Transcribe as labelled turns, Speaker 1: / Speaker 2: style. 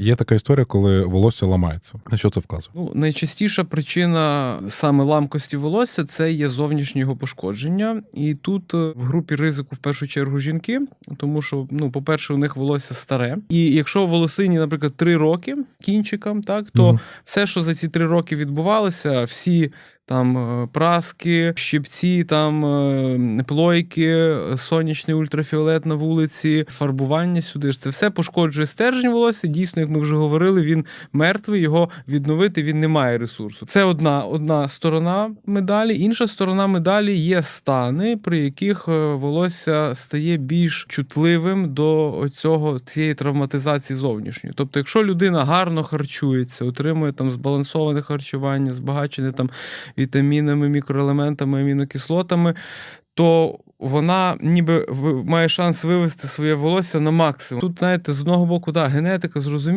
Speaker 1: Є така історія, коли волосся ламається. На що це вказує?
Speaker 2: Ну, найчастіша причина саме ламкості волосся це є зовнішнє його пошкодження. І тут е, в групі ризику в першу чергу жінки, тому що, ну, по-перше, у них волосся старе. І якщо волосині, наприклад, 3 роки кінчикам, так то
Speaker 1: Мгм.
Speaker 2: все, що за ці три роки відбувалося, всі там е, праски, щипці, там е, плойки, сонячний ультрафіолет на вулиці, фарбування сюди ж це все пошкоджує стержень волосся. Дійсно, як ми вже говорили, він мертвий, його відновити він не має ресурсу. Це одна, одна сторона медалі. Інша сторона медалі є стани, при яких е, волосся стає більш чутливим до цього цієї травматизації зовнішньої. Тобто, якщо людина гарно харчується, отримує там збалансоване харчування, збагачене там вітамінами, мікроелементами, амінокислотами, то вона ніби має шанс вивести своє волосся на максимум. Тут, знаєте, з одного боку, да, генетика зрозуміла.